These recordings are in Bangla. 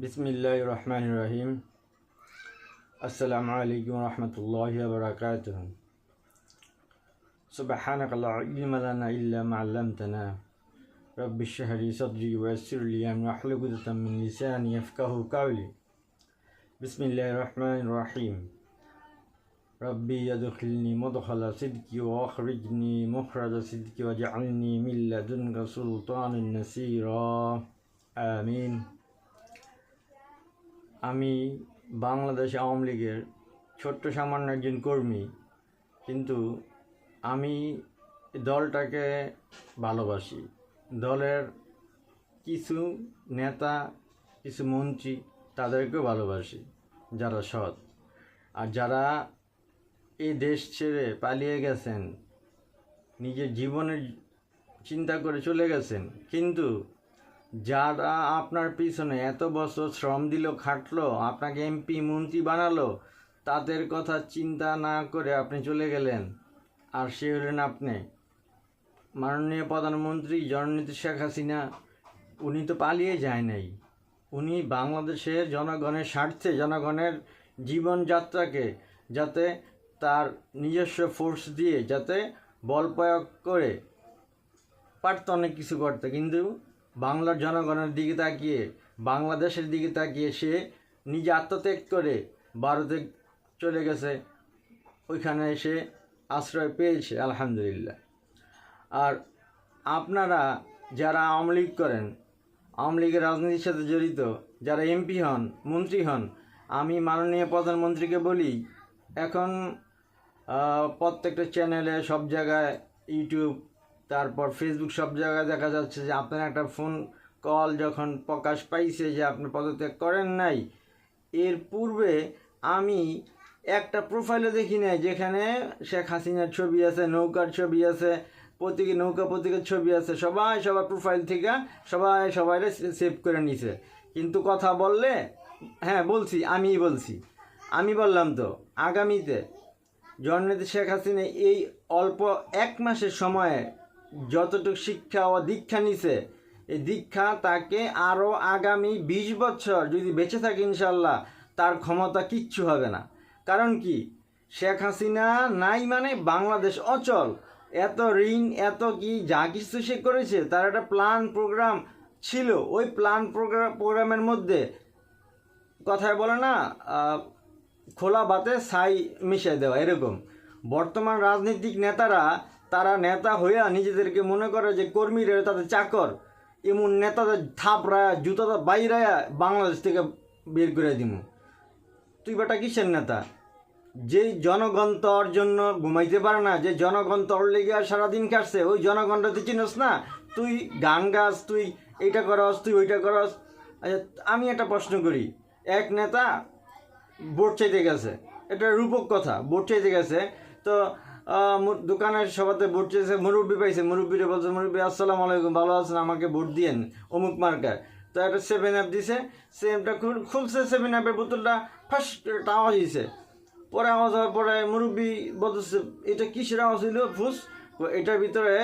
বিসমিল্লাহ রহমান রহিম আসসালামু আলাইকুম রহমতুল্লাহ বরকাত سبحانك لا علم لنا إلا ما علمتنا رب اشرح لي صدري ويسر لي أمري واحلل عقدة من لساني يفقه قولي بسم الله الرحمن الرحيم ربي يدخلني مدخل صدق وأخرجني مخرج صدق واجعلني من لدنك سلطان نصيرا آمين আমি বাংলাদেশ আওয়ামী লীগের ছোট্ট সামান্য একজন কর্মী, কিন্তু আমি দলটাকে ভালোবাসি। দলের কিছু নেতা, কিছু মন্ত্রী তাদেরকেও ভালোবাসি, যারা সৎ। আর যারা এই দেশ ছেড়ে পালিয়ে গেছেন, নিজের জীবনের চিন্তা করে চলে গেছেন, কিন্তু যারা আপনার পিছনে এত বছর শ্রম দিল, খাটলো, আপনাকে এমপি, মন্ত্রী বানালো, তাদের কথা চিন্তা না করে আপনি চলে গেলেন। আর সে হলেন আপনি। মাননীয় প্রধানমন্ত্রী জননেত্রী শেখ হাসিনা, উনি তো পালিয়ে যায় নাই। উনি বাংলাদেশের জনগণের স্বার্থে, জনগণের জীবনযাত্রাকে যাতে তার নিজস্ব ফোর্স দিয়ে যাতে বল প্রয়োগ করে, পারত অনেক কিছু করতে। কিন্তু বাংলার জনগণের দিকে তাকিয়ে, বাংলাদেশের দিকে তাকিয়ে সে নিজে আত্মত্যাগ করে ভারতে চলে গেছে। ওইখানে এসে আশ্রয় পেয়েছে, আলহামদুলিল্লাহ। আর আপনারা যারা আওয়ামী লীগ করেন, আওয়ামী লীগের রাজনীতির সাথে জড়িত, যারা এমপি হন, মন্ত্রী হন, আমি মাননীয় প্রধানমন্ত্রীকে বলি, এখন প্রত্যেকটা চ্যানেলে সব জায়গায় ইউটিউব তারপর ফেসবুক সব জায়গায় দেখা যাচ্ছে যে আপনার একটা ফোন কল যখন প্রকাশ পাইছে যে আপনি পদত্যাগ করেন নাই। এর পূর্বে আমি একটা প্রোফাইলে দেখি নাই যেখানে শেখ হাসিনার ছবি আছে, নৌকার ছবি আছে, প্রতীকী নৌকা প্রতীকের ছবি আছে, সবাই সবার প্রোফাইল থেকে সবাই সবাই সেভ করে নিছে। কিন্তু কথা বললে হ্যাঁ বলছি, আমিই বলছি। আমি বললাম তো, আগামীতে জননেত্রী শেখ হাসিনা এই অল্প এক মাসের সময়ে যতটুকু শিক্ষা ও দীক্ষা নিছে, এই দীক্ষা তাকে আরও আগামী বিশ বছর যদি বেঁচে থাকে ইনশাল্লাহ তার ক্ষমতা কিচ্ছু হবে না। কারণ কি? শেখ হাসিনা নাই মানে বাংলাদেশ অচল। এত ঋণ, এত কি যা কিছু সে করেছে, তার একটা প্ল্যান প্রোগ্রাম ছিল। ওই প্ল্যান প্রোগ্রাম প্রোগ্রামের মধ্যে কথায় বলে না খোলা বাতে ছাই মিশিয়ে দেওয়া, এরকম। বর্তমান রাজনৈতিক নেতারা তারা নেতা হইয়া নিজেদেরকে মনে করে যে কর্মীরা তাদের চাকর। এমন নেতাদের থাপড়ায় জুতাটা বাইরায়া বাংলাদেশ থেকে বের করে দিব তুই বেটা কিসের নেতা? যেই জনগণ তোর জন্য ঘুমাইতে পারে না, যে জনগণ তোর লেগে সারাদিন কাটছে, ওই জনগণটা তুই চিনস না? তুই গান গাছ তুই এইটা করস, তুই ওইটা করস। আচ্ছা আমি একটা প্রশ্ন করি। এক নেতা ভোট চাইতে গেছে, এটা রূপক কথা, ভোট চাইতে গেছে, তো দোকানের সবাতে ভোট চেয়েছে, মুরব্বী পাইছে। মুরব্বীরে বলছে, মুরব্বী, আসসালামু আলাইকুম, ভালো আছেন? আমাকে ভোট দিয়েন। অমুক মার্কার। তো একটা সেভেন আপ দিছে। সেভেনটা খুলছে সেভেন আপের বোতলটা। ফার্স্ট একটা আওয়াজ দিছে পরে আওয়াজ হওয়ার পরে মুরব্বী বলতেছে, এটা কিসের আওয়াজ হইল ফুস? এটার ভিতরে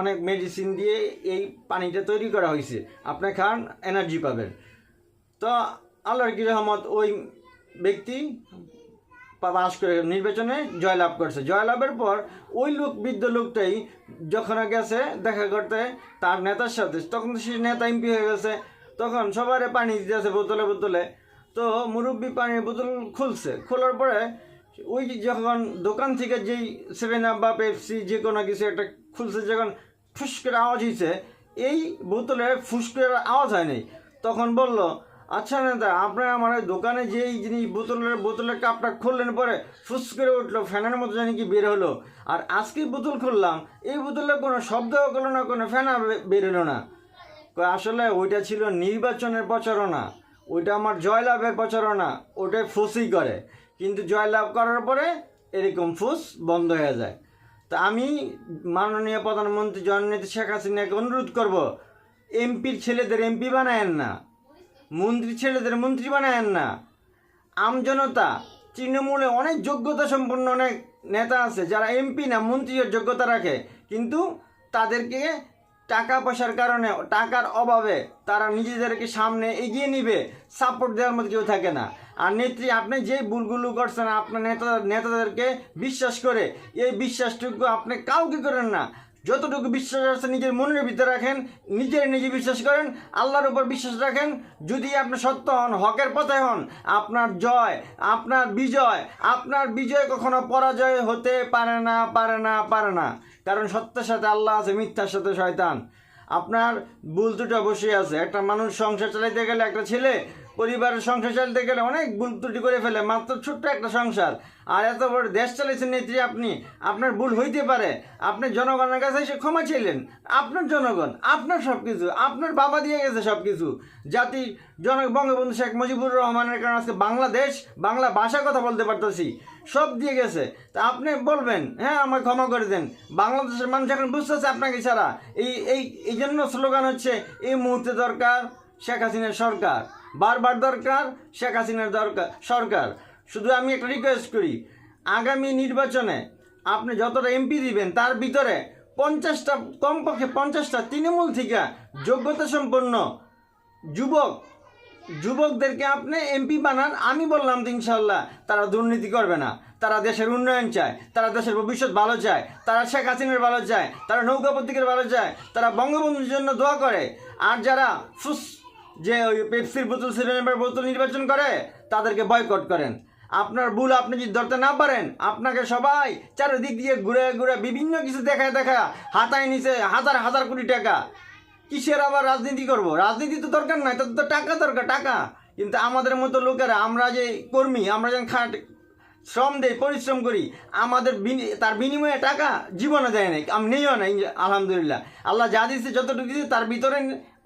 অনেক মেডিসিন দিয়ে এই পানিটা তৈরি করা হয়েছে আপনি খান এনার্জি পাবেন। তো আল্লাহর কি রহমত, ওই ব্যক্তি পা- পাস করে নির্বাচনে জয়লাভ করছে। জয়লাভের পর ওই লোক, বৃদ্ধ লোকটাই যখন গেছে দেখা করতে তার নেতার সাথে, তখন সে নেতা এমপি হয়ে গেছে। তখন সবার পানি দিতেছে বোতলে বোতলে। তো মুরব্বী পানির বোতল খুলছে। খোলার পরে ওই যখন দোকান থেকে যেই সেভেন আপ বা পেপসি যে কোনো কিছু একটা খুলছে, যখন ফুস করে আওয়াজ হয়েছে এই বোতলে ফুস করে আওয়াজ হয়নি তখন বলল আচ্ছা নেতা, আপনার আমার দোকানে যে এই জিনিস বোতলের বোতলের কাপটা খুললেন পরে ফুস করে উঠল, ফ্যানের মতো জানি কি বের হলো। আর আজকে বোতল খুললাম, এই বোতলে কোনো শব্দ হলো না, কোনো ফ্যানা বে- বের হলো না। আসলে ওইটা ছিল নির্বাচনের প্রচারণা, ওইটা আমার জয়লাভের প্রচারণা ওটাই ফুসই করে। কিন্তু জয়লাভ করার পরে এরকম ফুস বন্ধ হয়ে যায়। তা আমি মাননীয় প্রধানমন্ত্রী জননেত্রী শেখ হাসিনাকে অনুরোধ করব, এমপির ছেলেদের এমপি বানায়েন না। মন্ত্রী ছেলেদের মন্ত্রী বানায়েন না। আমজনতা তৃণমূলে অনেক যোগ্যতা সম্পন্ন অনেক নেতা আছে, যারা এমপি না, মন্ত্রীর যোগ্যতা রাখে। কিন্তু তাদেরকে টাকা পয়সার কারণে, টাকার অভাবে তারা নিজেদেরকে সামনে এগিয়ে নিবে সাপোর্ট দেওয়ার মতো কেউ থাকে না। আর নেত্রী, আপনি যে ভুলগুলো করছেন, আপনার নেতা, নেতাদেরকে বিশ্বাস করে, এই বিশ্বাসটুকু আপনি কাউকে করেন না। যতটুকু বিশ্বাস আছে নিজের মনের ভিতরে রাখেন, নিজের নিজে বিশ্বাস করেন, আল্লাহর উপর বিশ্বাস রাখেন। যদি আপনি সত্য হন, হকের পথে হন, আপনার জয়, আপনার বিজয় আপনার বিজয় কখনো পরাজয় হতে পারে না পারে না পারে না। কারণ সত্যের সাথে আল্লাহ আছে, মিথ্যার সাথে শয়তান। আপনার ভুল ত্রুটি অবশ্যই আছে। একটা মানুষ সংসার চালাইতে গেলে একটা ছেলে পরিবারের সংসার চালাতে গেলে অনেক ভুল ত্রুটি করে ফেলে, মাত্র ছোট্ট একটা সংসার। আর এত বড় দেশ চালাইছেন নেত্রী আপনি, আপনার ভুল হইতে পারে। আপনি জনগণের কাছে এসে ক্ষমা চাইলেন, আপনার জনগণ, আপনার সব কিছু আপনার বাবা দিয়ে গেছে সব কিছু জাতি, জন, বঙ্গবন্ধু শেখ মুজিবুর রহমানের কারণে আজকে বাংলাদেশ, বাংলা ভাষা কথা বলতে পারতেছি, সব দিয়ে গেছে। তা আপনি বলবেন হ্যাঁ আমাকে ক্ষমা করে দেন। বাংলাদেশের মানুষ এখন বুঝতেছে আপনাকে ছাড়া। এই এই এই জন্য স্লোগান হচ্ছে, এই মুহূর্তে দরকার শেখ হাসিনার সরকার। বারবার দরকার, শেখ হাসিনার দরকার, সরকার। শুধু আমি একটা রিকোয়েস্ট করি, আগামী নির্বাচনে আপনি যতটা এমপি দিবেন, তার ভিতরে পঞ্চাশটা, কমপক্ষে পঞ্চাশটা তৃণমূল থেকে যোগ্যতা সম্পন্ন যুবক, যুবকদেরকে আপনি এমপি বানান। আমি বললাম তো ইনশাল্লাহ তারা দুর্নীতি করবে না। তারা দেশের উন্নয়ন চায়, তারা দেশের ভবিষ্যৎ ভালো চায়, তারা শেখ হাসিনার ভালো চায়, তারা নৌকা প্রতীকের ভালো চায়, তারা বঙ্গবন্ধুর জন্য দোয়া করে। আর যারা ফুস যে ওই পেপসির বোতল সিলিন্ডার বোতল নির্বাচন করে, তাদেরকে বয়কট করেন। আপনার ভুল আপনি যদি ধরতে না পারেন, আপনাকে সবাই চারিদিক দিয়ে ঘুরে ঘুরে বিভিন্ন কিছু দেখায় দেখা হাতায় নিচে হাজার হাজার কোটি টাকা। কিসের আবার রাজনীতি করব? রাজনীতি তো দরকার নাই তাদের তো টাকা দরকার, টাকা। কিন্তু আমাদের মতো লোকেরা, আমরা যে কর্মী, আমরা যেন খাট, শ্রম দেই, পরিশ্রম করি, আমাদের তার বিনিময়ে টাকা জীবনে দেয় নাই, আমি নেইও না আলহামদুলিল্লাহ। আল্লাহ যা দিচ্ছে যতটুকু দিচ্ছে তার ভিতরে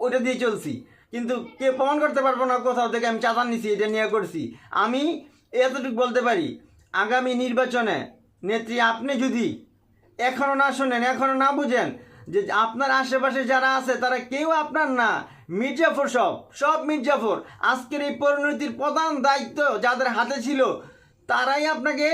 ওইটা দিয়ে চলছি। কিন্তু কে প্রমাণ করতে পারব না কোথাও থেকে আমি চাঁদা নিছি এটা নিয়ে করছি। আমি এতটুকু বলতে পারি, আগামী নির্বাচনে নেত্রী আপনি যদি এখনও না শোনেন এখনও না বুঝেন যে আপনার আশেপাশে যারা আছে তারা কেউ আপনার না। মির্জাফর সব সব মির্জাফর। আজকের এই পরিণতির প্রধান দায়িত্ব যাদের হাতে ছিল, তারাই আপনাকে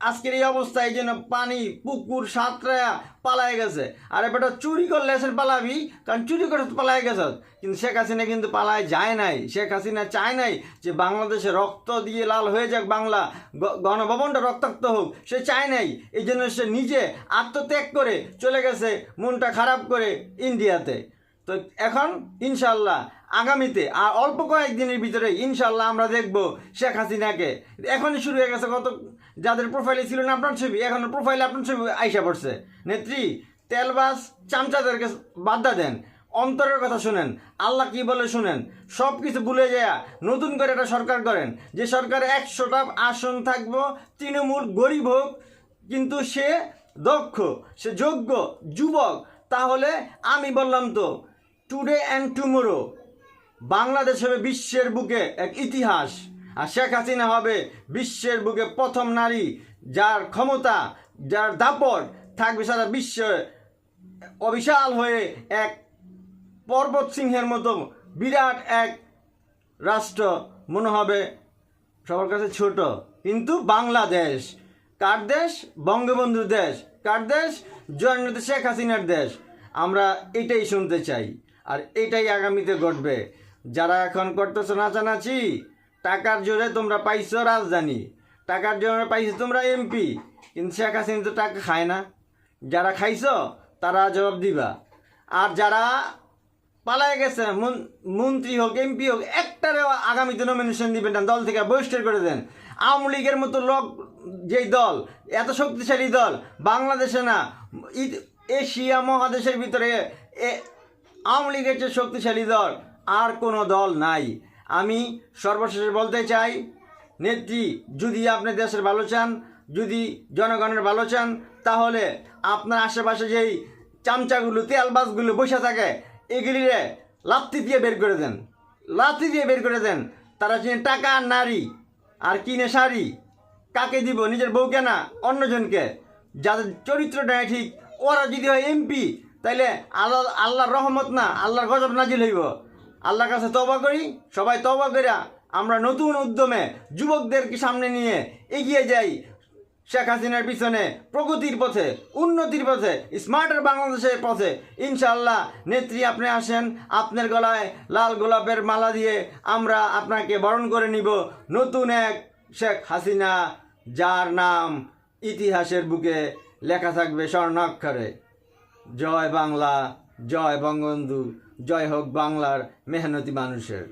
আজকের এই অবস্থায় যেন পানি, পুকুর সাঁতরা পালায় গেছে। আর এবারটা চুরি করলে এসে পালাবি, কারণ চুরি করে পালায় গেছে। কিন্তু শেখ হাসিনা কিন্তু পালায় যায় নাই। শেখ হাসিনা চায় নাই যে বাংলাদেশে রক্ত দিয়ে লাল হয়ে যাক বাংলা গণভবনটা রক্তাক্ত হোক। সে চায় নাই। এই জন্য সে নিজে আত্মত্যাগ করে চলে গেছে, মনটা খারাপ করে ইন্ডিয়াতে। তো এখন ইনশাল্লাহ আগামীতে আর অল্প কয়েকদিনের ভিতরে ইনশাল্লাহ আমরা দেখব শেখ হাসিনাকে। এখনই শুরু হয়ে গেছে কত যাদের প্রোফাইলে ছিল না আপনার ছবি, এখন প্রোফাইলে আপনার ছবি আইসা পড়ছে। নেত্রী তেলবাস চামচাদেরকে বাদ্যা দেন। অন্তরের কথা শুনেন, আল্লাহ কি বলে শুনেন? সব কিছু ভুলে যায় নতুন করে একটা সরকার করেন যে সরকারে একশোটা আসন থাকব, তৃণমূল গরিব হোক, কিন্তু সে দক্ষ, সে যোগ্য যুবক, তাহলে আমি বললাম তো টুডে অ্যান্ড টুমোরো বাংলাদেশ হবে বিশ্বের বুকে এক ইতিহাস। আর শেখ হাসিনা হবে বিশ্বের বুকে প্রথম নারী যার ক্ষমতা, যার দাপট থাকবে সারা বিশ্বে। অবিশাল হয়ে এক পর্বত সিংহের মতো বিরাট এক রাষ্ট্র মনে হবে সবার কাছে ছোট। কিন্তু বাংলাদেশ, কার দেশ? বঙ্গবন্ধুর দেশ। কার দেশ? জয়নতি শেখ হাসিনার দেশ। আমরা এটাই শুনতে চাই। আর এটাই আগামীতে ঘটবে। যারা এখন করতেছো নাচানাচি, টাকার জোরে তোমরা পাইছো রাজধানী। টাকার জোরে পাইছো তোমরা এমপি কিন্তু শেখ হাসিনা তো টাকা খায় না। যারা খাইছো, তারা জবাব দিবা। আর যারা পালায় গেছে, মন- মন্ত্রী হোক এমপি হোক একটারে আগামীতে নমিনেশন দিবেন না। দল থেকে বহিষ্কার করে দেন। আওয়ামী লীগের মতো লোক, যেই দল, এত শক্তিশালী দল, বাংলাদেশে না এশিয়া মহাদেশের ভিতরে আওয়ামী লীগের যে শক্তিশালী দল, আর কোনো দল নাই। আমি সর্বশেষে বলতে চাই, নেত্রী, যদি আপনি দেশের ভালো চান, যদি জনগণের ভালো চান, তাহলে আপনার আশেপাশে যেই চামচাগুলো তেলবাসগুলো বসে থাকে, এগুলিরে লাত্তি দিয়ে বের করে দেন। লাত্তি দিয়ে বের করে দেন। তারা চিনে টাকা আর নারী, আর কিনে শাড়ি, কাকে দিব, নিজের বউকে না, অন্যজনকে। যাদের চরিত্রটা ঠিক, ওরা যদি হয় এমপি তাইলে আল্লাহ, আল্লাহর রহমত না, আল্লাহর গজব নাজিল হইব। আল্লাহর কাছে তবা করি, সবাই তবা করিয়া আমরা নতুন উদ্যমে যুবকদেরকে সামনে নিয়ে এগিয়ে যাই। শেখ হাসিনার পিছনে, প্রগতির পথে, উন্নতির পথে স্মার্টার বাংলাদেশের পথে। ইনশাল্লাহ নেত্রী আপনি আসেন, আপনার গলায় লাল গোলাপের মালা দিয়ে আমরা আপনাকে বরণ করে নিব। নতুন এক শেখ হাসিনা, যার নাম ইতিহাসের বুকে লেখা থাকবে স্বর্ণাক্ষরে। জয় বাংলা জয় বঙ্গবন্ধু জয় হোক বাংলার মেহনতি মানুষের।